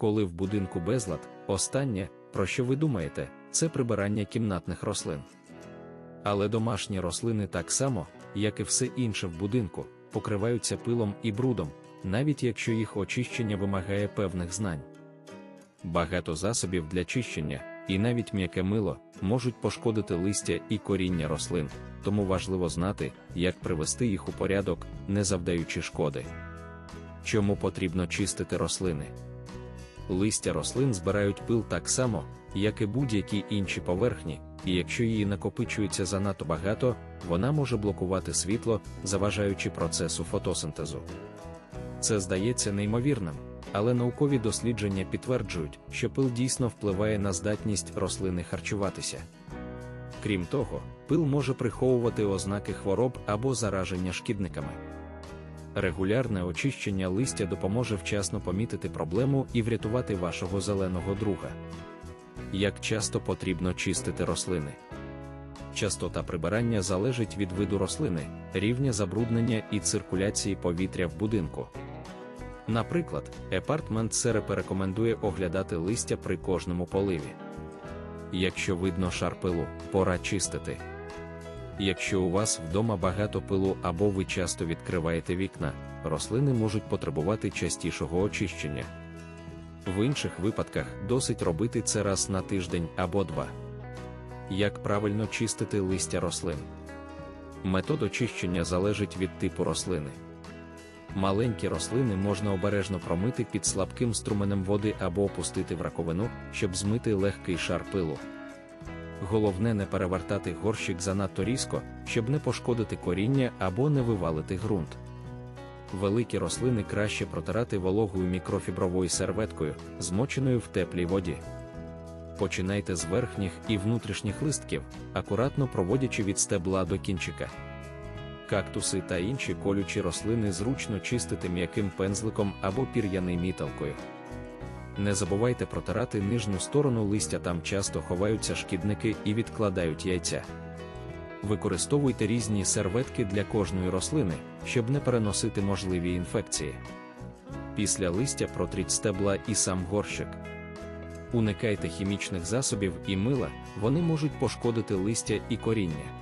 Коли в будинку безлад, останнє, про що ви думаєте, це прибирання кімнатних рослин. Але домашні рослини так само, як і все інше в будинку, покриваються пилом і брудом, навіть якщо їх очищення вимагає певних знань. Багато засобів для чищення, і навіть м'яке мило, можуть пошкодити листя і коріння рослин, тому важливо знати, як привести їх у порядок, не завдаючи шкоди. Чому потрібно чистити рослини? Листя рослин збирають пил так само, як і будь-які інші поверхні, і якщо її накопичується занадто багато, вона може блокувати світло, заважаючи процесу фотосинтезу. Це здається неймовірним, але наукові дослідження підтверджують, що пил дійсно впливає на здатність рослини харчуватися. Крім того, пил може приховувати ознаки хвороб або зараження шкідниками. Регулярне очищення листя допоможе вчасно помітити проблему і врятувати вашого зеленого друга. Як часто потрібно чистити рослини? Частота прибирання залежить від виду рослини, рівня забруднення і циркуляції повітря в будинку. Наприклад, Епартмент Серепе рекомендує оглядати листя при кожному поливі. Якщо видно шар пилу, пора чистити. Якщо у вас вдома багато пилу або ви часто відкриваєте вікна, рослини можуть потребувати частішого очищення. В інших випадках досить робити це раз на тиждень або два. Як правильно чистити листя рослин? Метод очищення залежить від типу рослини. Маленькі рослини можна обережно промити під слабким струменем води або опустити в раковину, щоб змити легкий шар пилу. Головне не перевертати горщик занадто різко, щоб не пошкодити коріння або не вивалити ґрунт. Великі рослини краще протирати вологою мікрофібровою серветкою, змоченою в теплій воді. Починайте з верхніх і внутрішніх листків, акуратно проводячи від стебла до кінчика. Кактуси та інші колючі рослини зручно чистити м'яким пензликом або пір'яною міталкою. Не забувайте протирати нижню сторону листя, там часто ховаються шкідники і відкладають яйця. Використовуйте різні серветки для кожної рослини, щоб не переносити можливі інфекції. Після листя протріть стебла і сам горщик. Уникайте хімічних засобів і мила, вони можуть пошкодити листя і коріння.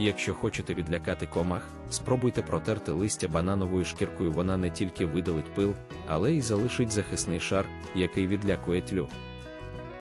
Якщо хочете відлякати комах, спробуйте протерти листя банановою шкіркою, вона не тільки видалить пил, але й залишить захисний шар, який відлякує тлю.